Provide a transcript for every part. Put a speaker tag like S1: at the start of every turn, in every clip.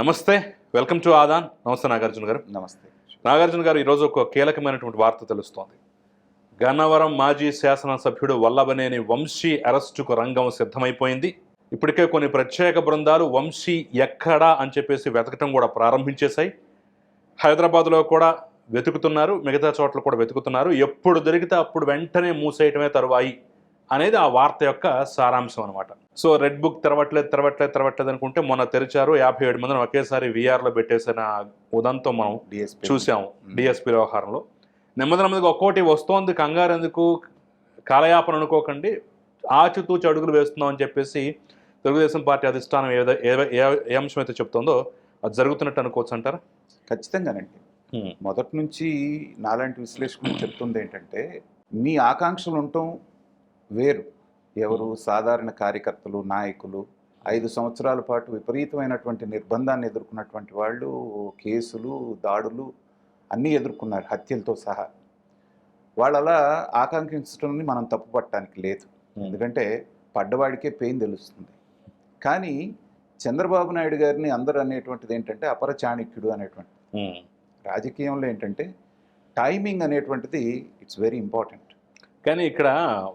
S1: నమస్తే welcome to Aadan. నమస్తే నాగార్జున గారు.
S2: నమస్తే.
S1: నాగార్జున గారు ఈరోజు ఒక కీలకమైనటువంటి వార్త తెలుస్తోంది. గన్నవరం మాజీ శాసనసభ్యుడు వల్లభనేని వంశీ అరెస్టుకు రంగం సిద్ధమైపోయింది. ఇప్పటికే కొన్ని ప్రత్యేక బృందాలు వంశీ ఎక్కడా అని చెప్పేసి వెతకటం కూడా ప్రారంభించేశాయి. హైదరాబాద్లో కూడా వెతుకుతున్నారు మిగతా చోట్ల కూడా వెతుకుతున్నారు. ఎప్పుడు దొరికితే అప్పుడు వెంటనే మూసేయటమే తరువాయి. అనేది ఆ వార్త యొక్క సారాంశం అనమాట సో రెడ్ బుక్ తెరవట్లేదు తెరవట్లేదు తెరవట్లేదు అనుకుంటే మొన్న తెరిచారు. యాభై ఏడు మందిని ఒకేసారి విఆర్లో పెట్టేసిన ఉదంతం మనం
S2: డిఎస్పీ
S1: చూసాము డిఎస్పీ వ్యవహారంలో. నెమ్మది నెమ్మదిగా ఒక్కోటి వస్తోంది. కంగారు ఎందుకు? కాలయాపన అనుకోకండి. ఆచితూచి అడుగులు వేస్తున్నాం అని చెప్పేసి తెలుగుదేశం పార్టీ అధిష్టానం ఏ ఏ- ఏ- ఏ అంశం అయితే చెప్తుందో అది జరుగుతున్నట్టు అనుకోవచ్చు అంటారా?
S2: ఖచ్చితంగానండి. మొదటి నుంచి నాలాంటి విశ్లేషకులు చెప్తుంది ఏంటంటే మీ ఆకాంక్షలు ఉండటం వేరు. ఎవరు సాధారణ కార్యకర్తలు నాయకులు ఐదు సంవత్సరాల పాటు విపరీతమైనటువంటి నిర్బంధాన్ని ఎదుర్కొన్నటువంటి వాళ్ళు కేసులు దాడులు అన్నీ ఎదుర్కొన్నారు హత్యలతో సహా. వాళ్ళు అలా ఆకాంక్షించడం మనం తప్పు పట్టడానికి లేదు ఎందుకంటే పడ్డవాడికే పెయిన్ తెలుస్తుంది. కానీ చంద్రబాబు నాయుడు గారిని అందరూ అనేటువంటిది ఏంటంటే అపర చాణక్యుడు అనేటువంటి. రాజకీయంలో ఏంటంటే టైమింగ్ అనేటువంటిది ఇట్స్ వెరీ ఇంపార్టెంట్.
S1: కానీ ఇక్కడ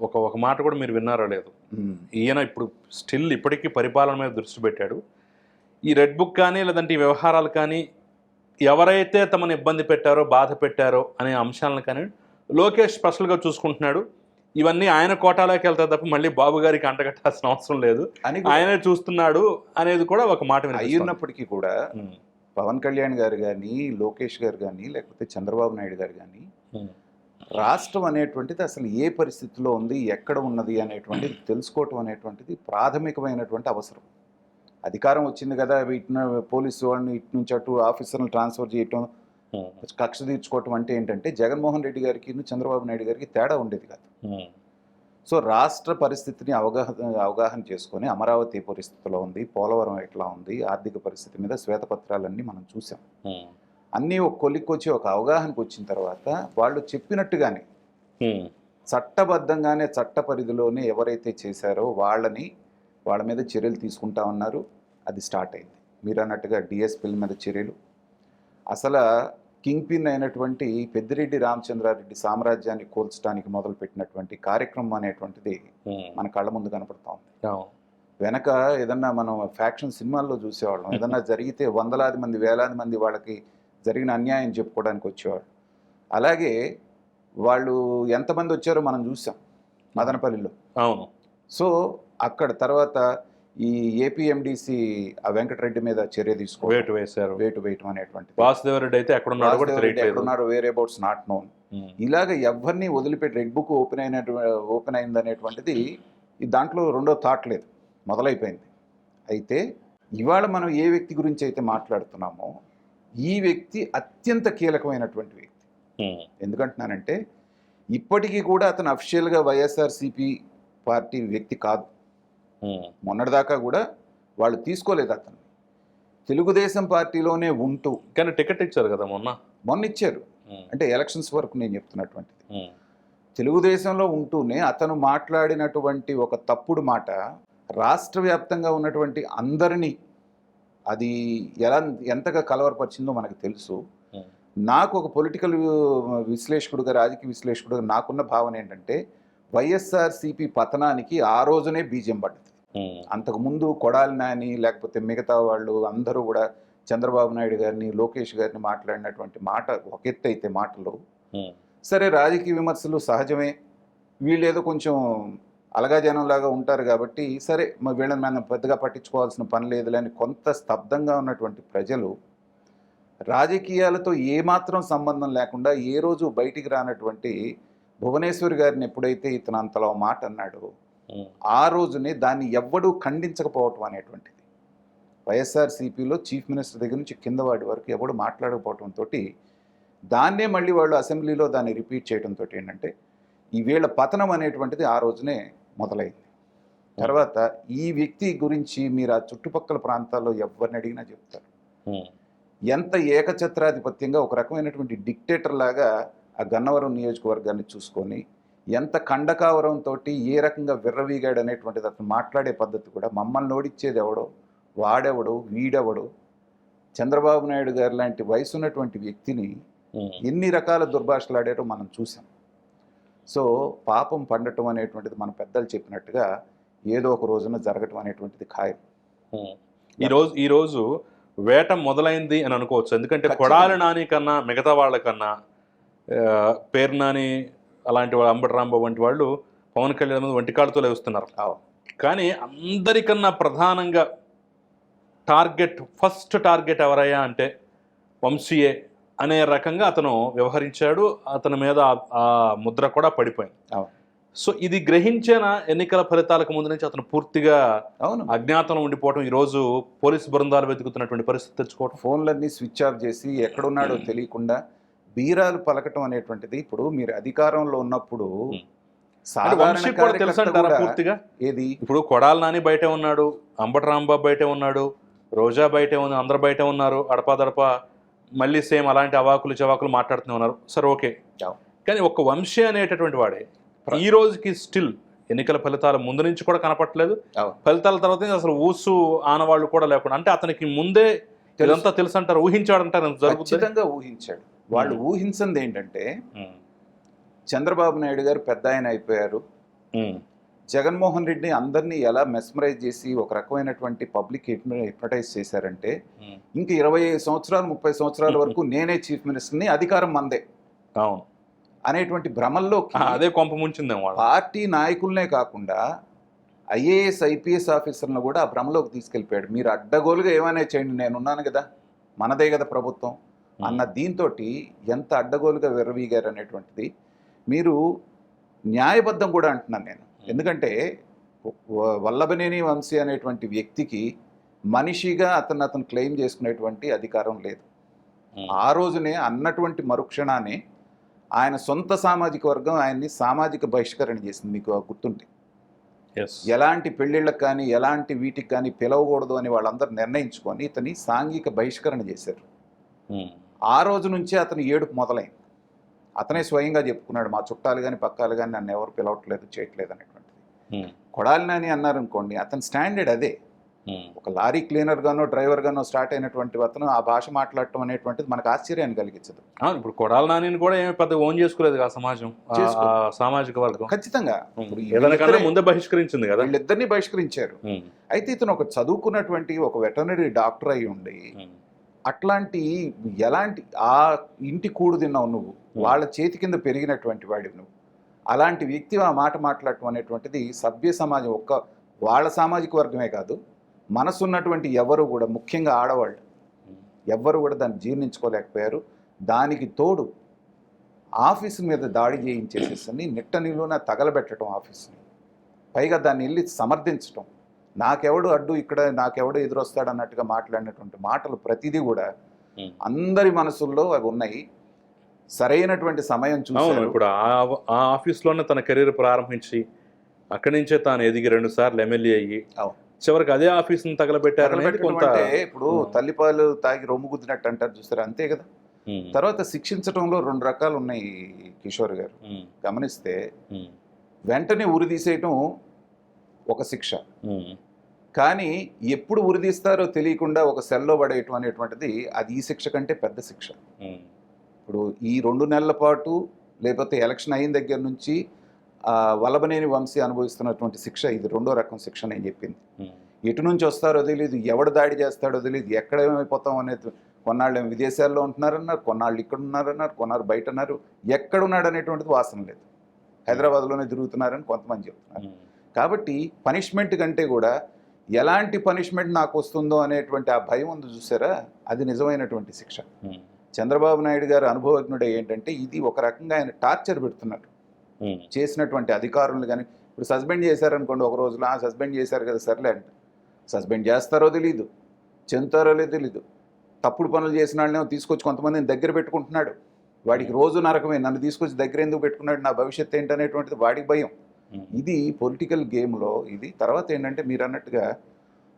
S1: ఒక ఒక మాట కూడా మీరు విన్నారో లేదు. ఈయన ఇప్పుడు స్టిల్ ఇప్పటికీ పరిపాలన మీద దృష్టి పెట్టాడు. ఈ రెడ్ బుక్ కానీ లేదంటే ఈ వ్యవహారాలు కానీ ఎవరైతే తమను ఇబ్బంది పెట్టారో బాధ పెట్టారో అనే అంశాలను కానీ లోకేష్ స్పెషల్గా చూసుకుంటున్నాడు. ఇవన్నీ ఆయన కోటాలోకి వెళ్తాయి తప్ప మళ్ళీ బాబు గారికి అంటగట్టాల్సిన అవసరం లేదు.
S2: అని
S1: ఆయనే చూస్తున్నాడు అనేది కూడా ఒక మాట.
S2: అయ్యున్నప్పటికీ కూడా పవన్ కళ్యాణ్ గారు కానీ లోకేష్ గారు కానీ లేకపోతే చంద్రబాబు నాయుడు గారు కానీ రాష్ట్రం అనేటువంటిది అసలు ఏ పరిస్థితిలో ఉంది ఎక్కడ ఉన్నది అనేటువంటిది తెలుసుకోవటం అనేటువంటిది ప్రాథమికమైనటువంటి అవసరం. అధికారం వచ్చింది కదా వీటిని పోలీసు వాళ్ళని ఇటు నుంచి అటు ఆఫీసర్ని ట్రాన్స్ఫర్ చేయటం కక్ష తీర్చుకోవటం అంటే ఏంటంటే జగన్మోహన్ రెడ్డి గారికి చంద్రబాబు నాయుడు గారికి తేడా ఉండేది కాదు. సో రాష్ట్ర పరిస్థితిని అవగాహన అవగాహన చేసుకొని అమరావతి పరిస్థితిలో ఉంది పోలవరం ఎట్లా ఉంది ఆర్థిక పరిస్థితి మీద శ్వేతపత్రాలన్నీ మనం చూసాం. అన్నీ ఒక కొలిక్కొచ్చి ఒక అవగాహనకు వచ్చిన తర్వాత వాళ్ళు చెప్పినట్టుగానే చట్టబద్ధంగానే చట్ట పరిధిలోనే ఎవరైతే చేశారో వాళ్ళని వాళ్ళ మీద చర్యలు తీసుకుంటా ఉన్నారు. అది స్టార్ట్ అయింది. మీరు అన్నట్టుగా డిఎస్పీల మీద చర్యలు. అసలు కింగ్ పిన్ అయినటువంటి పెద్దిరెడ్డి రామచంద్రారెడ్డి సామ్రాజ్యాన్ని కోల్చడానికి మొదలుపెట్టినటువంటి కార్యక్రమం అనేటువంటిది మన కళ్ళ ముందు కనపడతా ఉంది. వెనక ఏదన్నా మనం ఫ్యాక్షన్ సినిమాల్లో చూసేవాళ్ళం. ఏదన్నా జరిగితే వందలాది మంది వేలాది మంది వాళ్ళకి జరిగిన అన్యాయం చెప్పుకోవడానికి వచ్చేవాళ్ళు అలాగే వాళ్ళు ఎంతమంది వచ్చారో మనం చూసాం మదనపల్లిలో.
S1: అవును.
S2: సో అక్కడ తర్వాత ఈ ఏపీఎండిసి ఆ వెంకటరెడ్డి మీద చర్య తీసుకో
S1: వేటు వేశారు.
S2: వేటు వేయటం అనేటువంటి
S1: వాసుదేవరెడ్డి అయితే ఎక్కడున్నాడో
S2: వేరే అబౌట్స్ నాట్ నోన్. ఇలాగ ఎవరిని వదిలిపెట్టి రెడ్ బుక్ ఓపెన్ అయినటు ఓపెన్ అయింది అనేటువంటిది దాంట్లో రెండో థాట్ లేదు. మొదలైపోయింది. అయితే ఇవాళ మనం ఏ వ్యక్తి గురించి అయితే మాట్లాడుతున్నామో ఈ వ్యక్తి అత్యంత కీలకమైనటువంటి వ్యక్తి. ఎందుకంటున్నానంటే ఇప్పటికీ కూడా అతను అఫిషియల్గా వైఎస్ఆర్సిపి పార్టీ వ్యక్తి కాదు. మొన్నటిదాకా కూడా వాళ్ళు తీసుకోలేదు అతను తెలుగుదేశం పార్టీలోనే ఉంటూ
S1: కానీ టికెట్ ఇచ్చారు కదా మొన్న?
S2: మొన్న ఇచ్చారు అంటే ఎలక్షన్స్ వరకు నేను చెప్తున్నటువంటిది. తెలుగుదేశంలో ఉంటూనే అతను మాట్లాడినటువంటి ఒక తప్పుడు మాట రాష్ట్ర వ్యాప్తంగా ఉన్నటువంటి అందరినీ అది ఎలా ఎంతగా కలవరపరిచిందో మనకు తెలుసు. నాకు ఒక పొలిటికల్ విశ్లేషకుడుగా రాజకీయ విశ్లేషకుడుగా నాకున్న భావన ఏంటంటే వైఎస్ఆర్సీపీ పతనానికి ఆ రోజునే బీజం పడ్డది. అంతకుముందు కొడాలి నాని లేకపోతే మిగతా వాళ్ళు అందరూ కూడా చంద్రబాబు నాయుడు గారిని లోకేష్ గారిని మాట్లాడినటువంటి మాట ఒక ఎత్తు అయితే మాటలు. సరే రాజకీయ విమర్శలు సహజమే. వీళ్ళు ఏదో కొంచెం అలగా జనంలాగా ఉంటారు కాబట్టి సరే మరి వీళ్ళని మనం పెద్దగా పట్టించుకోవాల్సిన పని లేదులే అని కొంత స్తబ్దంగా ఉన్నటువంటి ప్రజలు రాజకీయాలతో ఏమాత్రం సంబంధం లేకుండా ఏ రోజు బయటికి రానటువంటి భువనేశ్వరి గారిని ఎప్పుడైతే ఇతను అంతలో మాట అన్నాడో ఆ రోజునే దాన్ని ఎవ్వడూ ఖండించకపోవటం అనేటువంటిది. వైఎస్ఆర్సీపీలో చీఫ్ మినిస్టర్ దగ్గర నుంచి కింద వాడి వరకు ఎవడు మాట్లాడకపోవడంతో దాన్నే మళ్ళీ వాళ్ళు అసెంబ్లీలో దాన్ని రిపీట్ చేయడంతో ఏంటంటే ఈ వీళ్ళ పతనం అనేటువంటిది ఆ రోజునే మొదలైంది. తర్వాత ఈ వ్యక్తి గురించి మీరు ఆ చుట్టుపక్కల ప్రాంతాల్లో ఎవరిని అడిగినా చెప్తారు. ఎంత ఏకఛత్రాధిపత్యంగా ఒక రకమైనటువంటి డిక్టేటర్ లాగా ఆ గన్నవరం నియోజకవర్గాన్ని చూసుకొని ఎంత కండకావరంతో ఏ రకంగా విర్రవీగాడు అనేటువంటిది అతను మాట్లాడే పద్ధతి కూడా మమ్మల్ని ఓడిచ్చేది ఎవడో వాడెవడు వీడెవడు చంద్రబాబు నాయుడు గారు లాంటి వయసు ఉన్నటువంటి వ్యక్తిని. ఎన్ని రకాల దుర్భాషలు ఆడారో మనం చూసాం సో పాపం పండటం అనేటువంటిది మన పెద్దలు చెప్పినట్టుగా ఏదో ఒక రోజున జరగటం అనేటువంటిది ఖాయం
S1: ఉమ్. ఈ రోజు ఈ రోజు వేట మొదలైంది అని అనుకోవచ్చు ఎందుకంటే. కొడాలి నాని కన్నా మిగతా వాళ్ళకన్నా పేరు నాని అలాంటి వాళ్ళు అంబటి రాంబాబు వంటి వాళ్ళు పవన్ కళ్యాణ్ మీద వంటికాళ్ళతో లేస్తున్నారు. కానీ అందరికన్నా ప్రధానంగా టార్గెట్ ఫస్ట్ టార్గెట్ ఎవరయ్యా అంటే వంశీయే అనే రకంగా అతను వ్యవహరించాడు. అతని మీద ఆ- ముద్ర కూడా పడిపోయింది. సో ఇది గ్రహించిన ఎన్నికల ఫలితాలకు ముందు నుంచి అతను పూర్తిగా
S2: అవును.
S1: అజ్ఞాతంలో ఉండిపోవడం ఈరోజు పోలీసు బృందాలు వెతుకుతున్నటువంటి పరిస్థితి తెచ్చుకోవడం
S2: ఫోన్లన్నీ స్విచ్ ఆఫ్ చేసి ఎక్కడున్నాడో తెలియకుండా బీరాలు పలకటం అనేటువంటిది ఇప్పుడు మీరు అధికారంలో ఉన్నప్పుడు
S1: Hmm. పూర్తిగా?
S2: ఏది?
S1: ఇప్పుడు కొడాల నాని బయటే ఉన్నాడు అంబటి రాంబాబు బయటే ఉన్నాడు రోజా బయటే ఉంది అందరు బయటే ఉన్నారు అడపాదడప మళ్ళీ సేమ్ అలాంటి అవాకులు చవాకులు మాట్లాడుతూనే ఉన్నారు సరే ఓకే. కానీ ఒక్క వంశీ అనేటటువంటి వాడే ఈ రోజుకి స్టిల్ ఎన్నికల ఫలితాల ముందు నుంచి కూడా కనపట్లేదు. ఫలితాల తర్వాత అసలు ఊసు ఆనవాళ్ళు కూడా లేకుండా అంటే అతనికి ముందే. ఇదంతా తెలుసు అంటారు జరుగుతుంది
S2: ఖచ్చితంగా ఊహించాడు వాళ్ళు. ఊహించింది ఏంటంటే చంద్రబాబు నాయుడు గారు పెద్ద ఆయన అయిపోయారు జగన్మోహన్ రెడ్డి అందరినీ ఎలా మెస్మరైజ్ చేసి ఒక రకమైనటువంటి పబ్లిక్ హిప్నటైజ్ చేశారంటే ఇంక ఇరవై సంవత్సరాలు ముప్పై సంవత్సరాల వరకు నేనే చీఫ్ మినిస్టర్ని అధికారం మందే.
S1: అవును.
S2: అనేటువంటి భ్రమల్లో
S1: అదే కొంప వాళ్ళు
S2: పార్టీ నాయకులనే కాకుండా ఐఏఎస్ ఐపీఎస్ ఆఫీసర్లను కూడా ఆ భ్రమలోకి తీసుకెళ్ళిపోయాడు. మీరు అడ్డగోలుగా ఏమైనా చేయండి నేనున్నాను కదా మనదే కదా ప్రభుత్వం అన్న దీంతో ఎంత అడ్డగోలుగా విర్రవీగారు అనేటువంటిది మీరు న్యాయబద్ధం కూడా అంటున్నాను నేను. ఎందుకంటే వల్లభనేని వంశీ అనేటువంటి వ్యక్తికి మనిషిగా అతను అతను క్లెయిమ్ చేసుకునేటువంటి అధికారం లేదు. ఆ రోజునే అన్నటువంటి మరుక్షణాన్ని ఆయన సొంత సామాజిక వర్గం ఆయన్ని సామాజిక బహిష్కరణ చేసింది మీకు గుర్తుంటే
S1: Yes.
S2: ఎలాంటి పెళ్ళిళ్ళకి కానీ ఎలాంటి వీటికి కానీ పిలవకూడదు అని వాళ్ళందరూ నిర్ణయించుకొని ఇతని సాంఘిక బహిష్కరణ చేశారు. ఆ రోజు నుంచే అతను ఏడుపు మొదలైంది అతనే స్వయంగా చెప్పుకున్నాడు మా చుట్టాలు కానీ పక్కాలు కానీ నన్ను ఎవరు పిలవట్లేదు చేయట్లేదు అనేటువంటిది.
S1: ఉమ్.
S2: కొడాలి నాని అన్నారు అనుకోండి అతని స్టాండర్డ్ అదే. ఒక లారీ క్లీనర్ గానో డ్రైవర్ గానో స్టార్ట్ అయినటువంటి అతను ఆ భాష మాట్లాడటం అనేటువంటిది మనకు ఆశ్చర్యాన్ని కలిగించదు.
S1: ఇప్పుడు కొడాల నానిని కూడా ఏమి పెద్ద ఓన్ చేసుకోలేదు ఆ సమాజం సామాజిక వర్గం.
S2: ఖచ్చితంగా.
S1: ముందే బహిష్కరించింది కదా.
S2: వీళ్ళిద్దరిని బహిష్కరించారు. అయితే ఇతను ఒక చదువుకున్నటువంటి ఒక వెటనరీ డాక్టర్ అయి ఉండి. అట్లాంటి ఎలాంటి ఆ ఇంటి కూడు తిన్నావు నువ్వు వాళ్ళ చేతి కింద పెరిగినటువంటి వాడివి నువ్వు. అలాంటి వ్యక్తి ఆ మాట మాట్లాడటం అనేటువంటిది సభ్య సమాజం ఒక్క వాళ్ళ సామాజిక వర్గమే కాదు మనసున్నటువంటి ఎవరు కూడా ముఖ్యంగా ఆడవాళ్ళు. ఎవ్వరు కూడా దాన్ని జీర్ణించుకోలేకపోయారు. దానికి తోడు ఆఫీసు మీద దాడి చేయించేసేసి నిట్ట నిలువున తగలబెట్టడం ఆఫీస్ని. పైగా దాన్ని వెళ్ళి సమర్థించటం. నాకెవడు అడ్డు ఇక్కడ నాకెవడు ఎదురొస్తాడు అన్నట్టుగా మాట్లాడినటువంటి మాటలు ప్రతిదీ కూడా. అందరి మనసుల్లో అవి ఉన్నాయి సరైనటువంటి సమయం చూసారు
S1: ఇప్పుడు ఆ- ఆఫీస్లోనే తన కెరీర్ ప్రారంభించి అక్కడి నుంచే తాను ఎదిగి రెండు సార్లు ఎమ్మెల్యే అయ్యి. చివరికి అదే ఆఫీస్ని
S2: తగలబెట్టడం
S1: కొంత
S2: అంటే ఇప్పుడు. తల్లిపాలు తాగి రొమ్ము గుద్దినట్టు అంటారు చూసారు అంతే కదా. తర్వాత శిక్షించడంలో రెండు రకాలు ఉన్నాయి కిషోర్ గారు. గమనిస్తే. వెంటనే ఉరి తీసేయటం ఒక శిక్ష. కానీ ఎప్పుడు ఉరిదీస్తారో తెలియకుండా ఒక సెల్లో పడేయటం అనేటువంటిది అది ఈ శిక్ష కంటే పెద్ద శిక్ష. ఇప్పుడు ఈ రెండు నెలల పాటు లేకపోతే ఎలక్షన్ అయిన దగ్గర నుంచి ఆ, వల్లభనేని వంశీ అనుభవిస్తున్నటువంటి శిక్ష ఇది రెండో రకం శిక్ష నేను చెప్పింది. ఎటు నుంచి వస్తారో తెలియదు ఎవడు దాడి చేస్తాడో తెలియదు ఎక్కడ ఏమైపోతాం అనేది కొన్నాళ్ళు ఏమో విదేశాల్లో ఉంటున్నారన్నారు కొన్నాళ్ళు ఇక్కడ ఉన్నారన్నారు కొన్నారు బయట ఉన్నారు ఎక్కడ ఉన్నాడు అనేటువంటిది వాసన లేదు హైదరాబాద్లోనే తిరుగుతున్నారని కొంతమంది చెప్తున్నారు. కాబట్టి పనిష్మెంట్ కంటే కూడా ఎలాంటి పనిష్మెంట్ నాకు వస్తుందో అనేటువంటి ఆ భయం ఉంది చూసారా? అది నిజమైనటువంటి శిక్ష. చంద్రబాబు నాయుడు గారు అనుభవజ్ఞుడు ఏంటంటే ఇది ఒక రకంగా ఆయన టార్చర్ పెడుతున్నారు
S1: ఉమ్.
S2: చేసినటువంటి అధికారులు కానీ ఇప్పుడు సస్పెండ్ చేశారనుకోండి ఒక రోజులో "ఆ, సస్పెండ్ చేశారు కదా సర్లే అంటే. సస్పెండ్ చేస్తారో తెలీదు. చెందుతారో లేదో తెలీదు. తప్పుడు పనులు చేసిన వాళ్ళనేమో తీసుకొచ్చి కొంతమందిని దగ్గర పెట్టుకుంటున్నాడు. వాడికి రోజు నరకమే. నన్ను తీసుకొచ్చి దగ్గర ఎందుకు పెట్టుకున్నాడు? నా భవిష్యత్తు ఏంటనేటువంటిది వాడికి భయం. ఇది పొలిటికల్ గేమ్లో ఇది. తర్వాత ఏంటంటే మీరు అన్నట్టుగా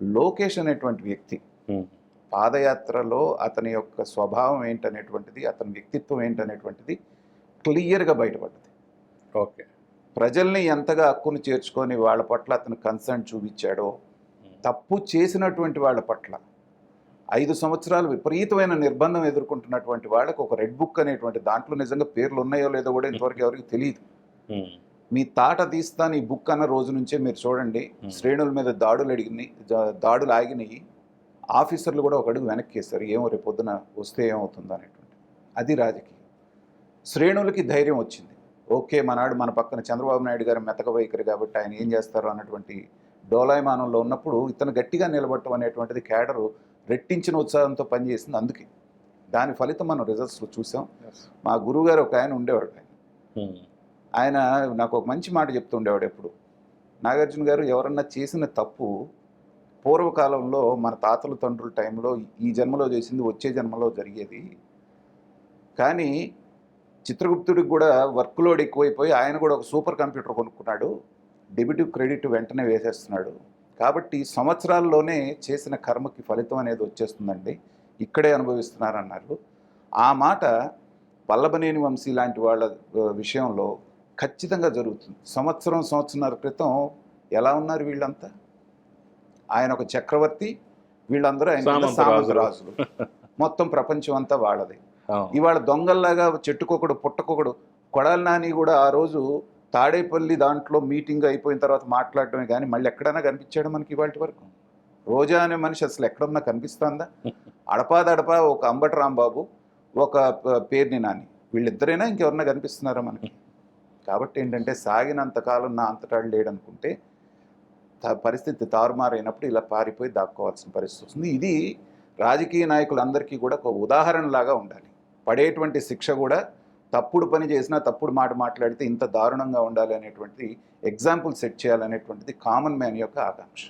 S2: లోకేష్ అనేటువంటి వ్యక్తి.
S1: ఉమ్.
S2: పాదయాత్రలో అతని యొక్క స్వభావం ఏంటనేటువంటిది అతని వ్యక్తిత్వం ఏంటనేటువంటిది క్లియర్గా బయటపడ్డది.
S1: ఓకే.
S2: ప్రజల్ని ఎంతగా హక్కును చేర్చుకొని వాళ్ళ పట్ల అతను కన్సర్న్ చూపించాడో తప్పు చేసినటువంటి వాళ్ళ పట్ల ఐదు సంవత్సరాలు విపరీతమైన నిర్బంధం ఎదుర్కొంటున్నటువంటి వాళ్ళకు ఒక రెడ్ బుక్ అనేటువంటి దాంట్లో నిజంగా పేర్లు ఉన్నాయో లేదో కూడా ఇంతవరకు ఎవరికి తెలియదు. మీ తాట తీస్తాను ఈ బుక్ అన్న రోజు నుంచే మీరు చూడండి. శ్రేణుల మీద దాడులు అడిగినాయి దాడులు ఆగినాయి. ఆఫీసర్లు కూడా ఒక అడుగు వెనక్కి వేస్తారు ఏమో రేపు పొద్దున వస్తే ఏమవుతుందో అనేటువంటి. అది రాజకీయం. శ్రేణులకి ధైర్యం వచ్చింది. ఓకే మనాడు మన పక్కన చంద్రబాబు నాయుడు గారు మెతక వైఖరి కాబట్టి ఆయన ఏం చేస్తారు అన్నటువంటి డోలాయమానంలో ఉన్నప్పుడు ఇతను గట్టిగా నిలబడటం అనేటువంటిది కేడరు రెట్టించిన ఉత్సాహంతో పనిచేసింది అందుకే. దాని ఫలితం మనం రిజల్ట్స్లో చూసాం. మా గురువుగారు ఒక ఆయన ఉండేవాడు ఆయన. ఆయన నాకు ఒక మంచి మాట చెప్తుండేవాడు ఎప్పుడు. నాగార్జున గారు ఎవరన్నా చేసిన తప్పు పూర్వకాలంలో మన తాతల తండ్రుల టైంలో ఈ జన్మలో చేసింది వచ్చే జన్మలో జరిగేది. కానీ చిత్రగుప్తుడికి కూడా వర్క్ లోడ్ ఎక్కువైపోయి ఆయన కూడా ఒక సూపర్ కంప్యూటర్ కొనుక్కున్నాడు. డెబిట్ క్రెడిట్ వెంటనే వేసేస్తున్నాడు. కాబట్టి సంవత్సరాల్లోనే చేసిన కర్మకి ఫలితం అనేది వచ్చేస్తుందండి. ఇక్కడే అనుభవిస్తున్నారన్నారు. ఆ మాట పల్లబనేని వంశీ లాంటి వాళ్ళ విషయంలో ఖచ్చితంగా జరుగుతుంది. సంవత్సరం సంవత్సరాల క్రితం ఎలా ఉన్నారు వీళ్ళంతా? ఆయన ఒక చక్రవర్తి వీళ్ళందరూ ఆయన కింద
S1: సామంత రాజులు.
S2: సామంత రాజులు మొత్తం ప్రపంచం అంతా వాళ్ళది. ఇవాళ దొంగల్లాగా చెట్టుకొకడు పుట్టకొకడు కొడాలి నాని కూడా ఆ రోజు తాడేపల్లి దాంట్లో మీటింగ్ అయిపోయిన తర్వాత మాట్లాడటమే కానీ మళ్ళీ ఎక్కడైనా కనిపించాడు మనకి ఇవాళ వరకు? రోజా అనే మనిషి అసలు ఎక్కడన్నా కనిపిస్తుందా? అడపాదడపా ఒక అంబటి రాంబాబు ఒక పేర్ని నాని. వీళ్ళిద్దరైనా ఇంకెవరన్నా కనిపిస్తున్నారా మనకి? కాబట్టి ఏంటంటే సాగినంతకాలం నా అంతటాడు లేడనుకుంటే త- పరిస్థితి తారుమారైనప్పుడు ఇలా పారిపోయి దాక్కోవాల్సిన పరిస్థితి వస్తుంది. ఇది రాజకీయ నాయకులందరికీ కూడా ఒక ఉదాహరణలాగా ఉండాలి. పడేటువంటి శిక్ష కూడా తప్పుడు పని చేసినా తప్పుడు మాట మాట్లాడితే ఇంత దారుణంగా ఉండాలి అనేటువంటిది ఎగ్జాంపుల్ సెట్ చేయాలనేటువంటిది కామన్ మ్యాన్ యొక్క ఆకాంక్ష.